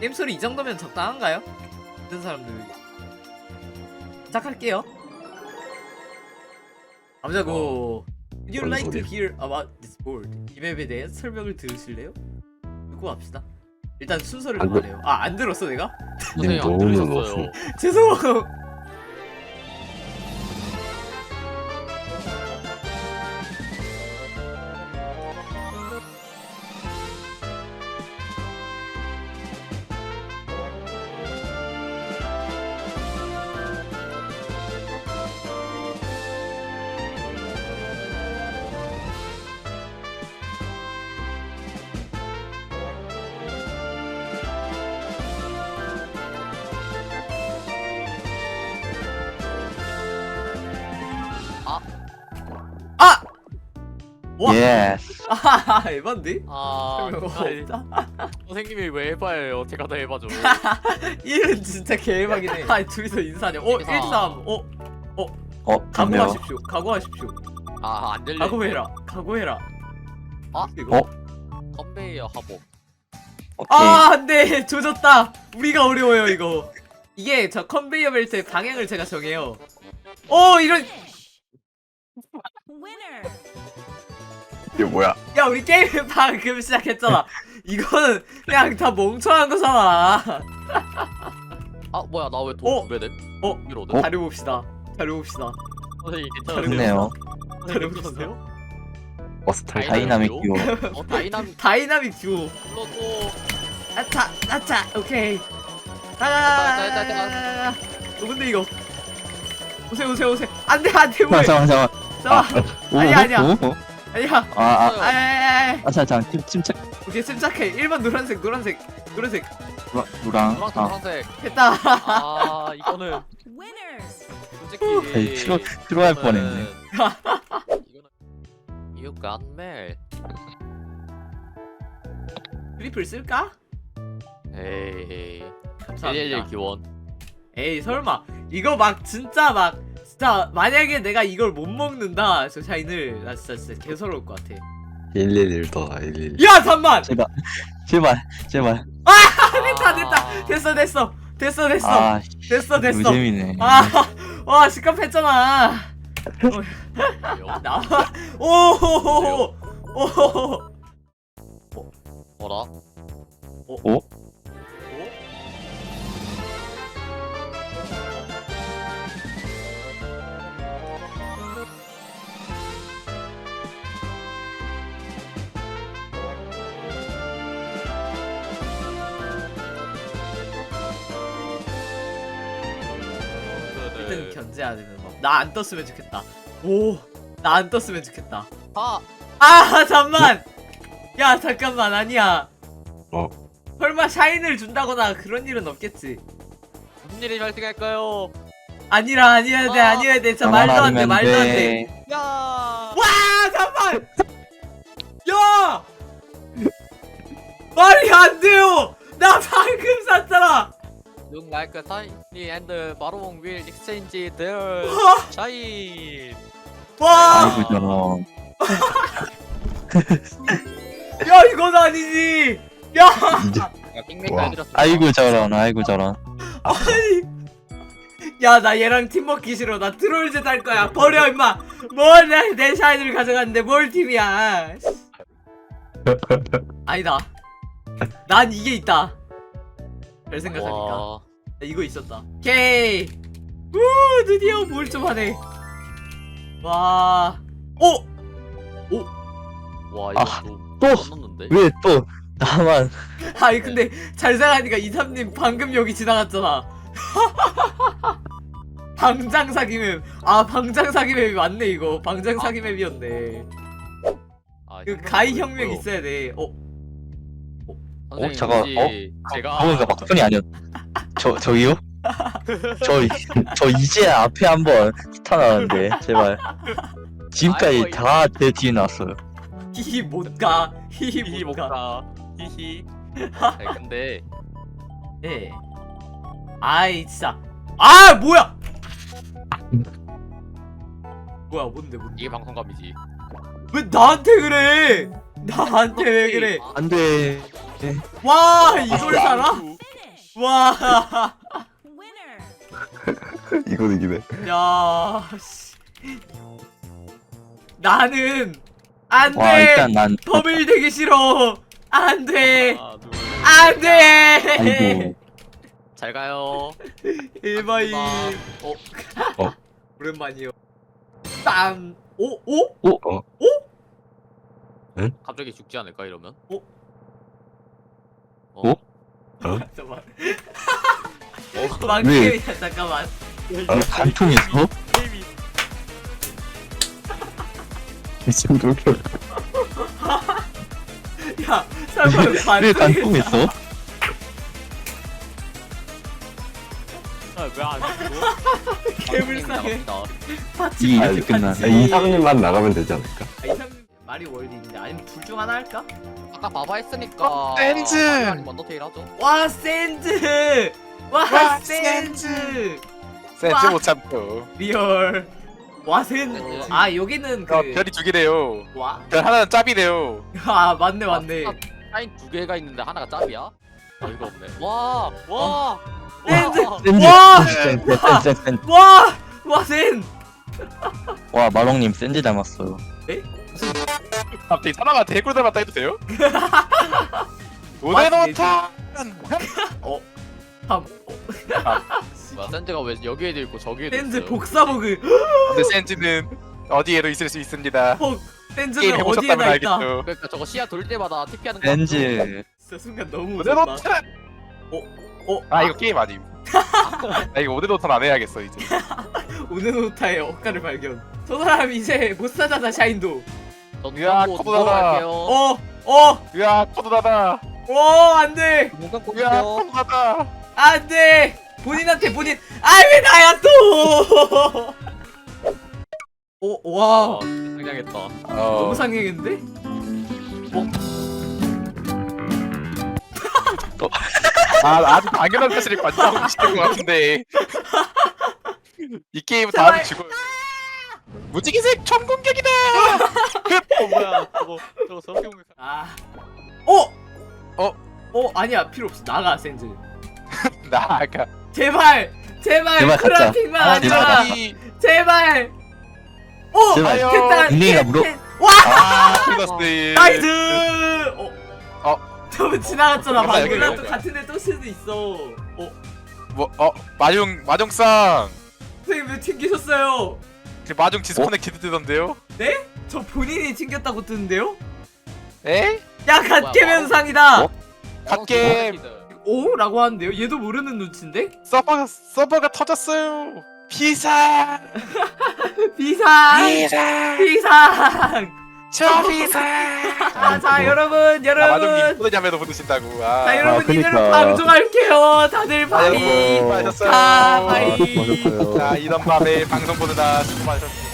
게임 소리 이 정도면 적당한가요? 듣는 사람들 시작할게요 가보자고 Would you 뭔 like to hear about this board? 이 맵에 대해 설명을 들으실래요? 듣고 갑시다 일단 순서를 안 들- 말해요 아 안 들었어 내가? 님 선생님 안 너무 들으셨어요. 놀랐어. 죄송 와! 예스. 아하하 에반데? 아, 설명 아이, 없다 선생님이 왜 해봐요? 제가 다 해봐줘. 1은 진짜 개해박이네 아 둘이서 인사하냐 어? 1, 3 어? 어, 강매워. 각오하십시오 각오하십시오 아, 안 들려. 각오해라 각오해라 아? 이거? 어? 건배예요, 하복. 오케이. 아 안 돼 조졌다 우리가 어려워요 이거 이게 저 컨베이어 벨트의 방향을 제가 정해요 어 이런 Winner. 이게 뭐야? 야 우리 게임 방금 시작했잖아 이거는 그냥 다 멍청한 거잖아 아, 뭐야, 나왜 어? 돈 두배 돼? 어? 위로 어? 자료 봅시다 자료 봅시다 선생님 좋네요. 괜찮으세요? 자료 선생님 괜찮으세요? 어스탈 다이나믹 다이나믹 듀오. 어, 다이나믹 다이나믹 듀오 불러줘. 아차 아차 오케이. 아니 야 아, 아, 아야야야 아, 잠깐, 잠깐. 침, 침착. 오케이 침착해 1번 노란색 노란색 노란색 누랑, 누랑. 노란색, 아, 노란색. 됐다 아, 이거는 Winners. 솔직히. 에이, 필요, 필요할 뻔했네. 이거는 You got mail. 트리플 쓸까? 에이. 111 감사합니다 기원. 에이 설마 이거 막 진짜 막 진짜 만약에 내가 이걸 못 먹는다 저 샤인을 나 진짜 진짜 개서러울 것 같아 111 더, 111. 야 잠만 제발, 제발, 제발. 됐다 됐다 됐어 됐어 됐어 됐어 아, 됐어 됐어 노잼이네. 아와 시급했잖아 아. 나와 오호호호 오호호 뭐라? 어? 일 네. 견제해야 되는 거나 안 떴으면 좋겠다. 오 나 안 떴으면 좋겠다. 아, 아 잠만! 야 잠깐만 아니야. 어? 설마 샤인을 준다거나 그런 일은 없겠지. 무슨 일이 발생할까요? 아니라 아니어야 돼 아. 아니어야 돼저 말도 안 돼 말도 안 돼. 야! 와 잠만! 야! 말이 안 돼요! 나 방금 샀잖아 Look like a tiny and Baron will exchange their shine. 와! 아이고, 저런. 야 이건 아니지! 야! 야, 와. 아이고, 저런, 아이고, 저런. 야나 얘랑 팀 먹기 싫어. 나 트롤즈 할 거야. 버려 임마! 뭘내 샤인을 가져갔는데 뭘 팀이야? 아니다. 난 이게 있다. 별 생각하니까. 와, 이거 있었다 오케이 우 드디어 뭘 좀 하네 와 오! 와 이거 아, 또 또! 넣었는데? 왜 또, 나만. 아니 근데 잘 생각하니까 이삼님 방금 여기 지나갔잖아 방장 사기 맵. 아 방장 사기 맵이 맞네 이거. 방장 사기 맵이었네. 아, 그 뭐였어요? 혁명 있어야 돼. 어 선생님, 잠깐, 혹시 제가 저거가 막판이 아니었. 저, 저기요? 저, 이- 저 이제 앞에 한번 스타 나왔는데, 제발. 지금까지 아이고, 다 제 뒤에 나왔어요. 히히 못 가. 히히 히히 못 가. 먹다 히히 아니, 근데 예. 아이 진짜. 아 뭐야? 뭐야 뭔데 뭔데? 이게 방송감이지 왜 나한테 그래? 나한테 왜 그래? 안돼 와 이걸 살아? 와. 이건 이기네. 야. 씨. 나는 안와 돼. 일단 난 더블 되기 싫어. 안 돼. 하나, 둘. 안 돼. 아이고 잘 가요. 일바이. 하지마. 어. 어. 오랜만이요. 땀. 오 오? 갑자기 죽지 않을까 이러면? 어? 어? 어? 잠깐만. 왜? 망게임이야 잠깐만. 간통에서 지금 그렇게 야 설마 왜 반대에서 간통했어? 왜안 죽어? 개불쌍해. 파츠 이게 파츠, 이렇게 끝나네. 파츠. 이상님만 나가면 되지 않을까? 아, 이상 마리 월드인데 아니면 둘 중 하나 할까? 아까 바바 했으니까. 어, 댄즈! 아니면 언더테일 하죠. 와 샌즈. 와 와, 샌즈. 센스 와. 못 참고 리얼. 와 샌즈. 샌즈. 아 여기는 어, 그. 별이 두 개래요 와. 별 하나는 짭이래요 아 맞네 맞네. 사인 두 개가 있는데 하나가 짭이야? 어이가 없네. 와, 와, 샌즈. 와. 센즈 와! 센센센센 와. 와 샌. 와 마롱님 센즈 닮았어요 갑자기 사람한테 해골 닮았다 해도 돼요? 오네노타 함. 뭐야, 샌드가 왜 여기에도 있고 저기에도 샌즈 있어요? 복사복을. 근데 센즈는 어디에도 있을 수 있습니다 샌즈는 해보셨다면 어디에나 있다. 알겠죠 그러니까 저거 시야 돌 때마다 TP하는 거. 센즈 진짜 순간 너무 무섭다. 오네노타 어? 아 이거 게임 아님 나 이거 오네노타 안 해야겠어 이제 우네노타의 억가를 발견. 저 사람 이제 못 사잖아 샤인도. 전 야, 코드다다. 누가 할게요. 어, 어, 으아 코드다다 어, 안 돼, 으아 꼬세요. 코드다다 안 돼. 본인한테 본인. 아, 왜 나야 또? 오, 와, 상냥했다. 너무 어 상냥했는데? 아, 아주 당연한 사실을 관찰하고 싶은 것 같은데 이 게임은 제발. 다음에 죽어 무지개색 총공격이다 어 뭐야? 저거 저거 저렇게 공격. 아, 어, 어? 어, 아니야, 필요 없어. 나가, 센즈. 나가 제발, 제발, 제발 가자. 크라핑만 아, 하지 제발 마. 가자. 제발. 어, 제발. 됐다. 닉네임이나 캔, 물어. 캔. 와, 아 플러스 나이스. 어, 어. 저분 지나갔잖아. 이거 방금 이거 또 같은 데또 수도 있어. 어, 뭐어 마중 마중상 선생님 왜 튕기셨어요? 그 마중 디스커넥트 뜨던데요 네? 저 본인이 튕겼다고 뜨는데요? 에? 야 뭐야, 갓개면상이다. 어? 갓겜. 오? 라고 하는데요? 얘도 모르는 눈치인데? 서버가 서버가 터졌어요 비상 비상! 비상 비상! 저 비상 아, 자 여러분 아 여러분. 뿌드냐면도 부르신다고. 자아 여러분 그니까. 이대로 방송할게요. 다들 바이 아이고, 수고하셨어요. 자 바이. 수고하셨어요. 자 이런 밤에 방송 보느라 수고 많으셨습니다